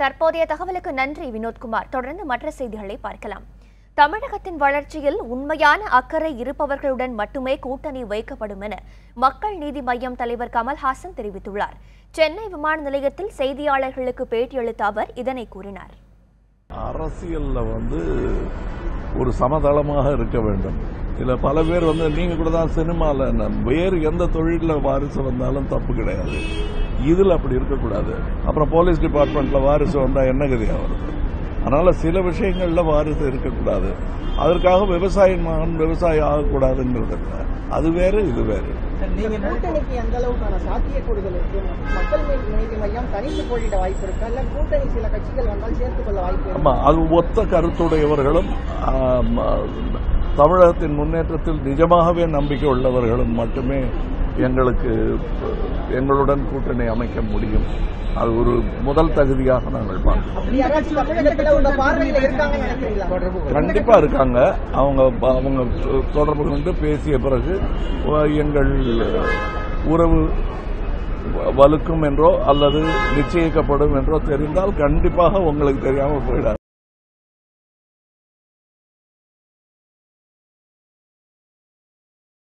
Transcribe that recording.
தற்போதைய தகவலுக்கு நன்றி வினோத்குமார். தொடர்ந்து மற்ற செய்திகளை பார்க்கலாம். தமிழகத்தின் வளர்ச்சியில் உண்மையான அக்கறை இருப்பவர்களுடன் மட்டுமே கூட்டணி வைக்கப்படும் என மக்கள் நீதி மய்யம் தலைவர் கமல்ஹாசன் தெரிவித்துள்ளார். சென்னை விமான நிலையத்தில் செய்தியாளர்களுக்கு பேட்டியளித்த அவர் இதனை கூறினார். அரசியல்ல வந்து ஒரு சமதளமாக இருக்க வேண்டும். இதுல பல பேர் வந்து நீங்க கூட தான் சினிமால ந- வேறு எந்த தொழில வாரிசு வந்தாலும் தப்பு கிடையாது. இதுல அப்படி இருக்கக்கூடாது. அப்புறம் போலீஸ் டிபார்ட்மெண்ட்ல வாரிசு வந்தா என்ன கதியா வருது அதனால சில விஷயங்கள்ல வாரிசு இருக்கக்கூடாது. அதற்காக விவசாயின் மகன் விவசாயி ஆகக்கூடாதுங்கிறது இல்லை. அது வேறு இது வேறு. நீங்க கூட்டணிக்கு எந்த அளவுக்கான சாத்தியக்கூறுகள் இருக்கு? மக்கள் நீதி நீதி மையம் தனித்து போட்டியிட வாய்ப்பு இருக்கா? இல்ல கூட்டணி சில கட்சிகள் வந்தால் சேர்த்துக் கொள்ள வாய்ப்பு இருக்கா? ஆமா அது ஒத்த கருத்துடையவர்களும் தமிழகத்தின் முன்னேற்றத்தில் நிஜமாகவே நம்பிக்கை உள்ளவர்களும் மட்டுமே எங்களுக்கு எங்களுடன் கூட்டணி அமைக்க முடியும். அது ஒரு முதல் தகுதியாக நாங்கள் பார்க்கிறோம். கண்டிப்பா இருக்காங்க. அவங்க அவங்க தொடர்பு கொண்டு பேசிய பிறகு எங்கள் உறவு வலுக்கும் என்றோ அல்லது நிச்சயிக்கப்படும் என்றோ தெரிந்தால் கண்டிப்பாக உங்களுக்கு தெரியாமல் போயிடாது.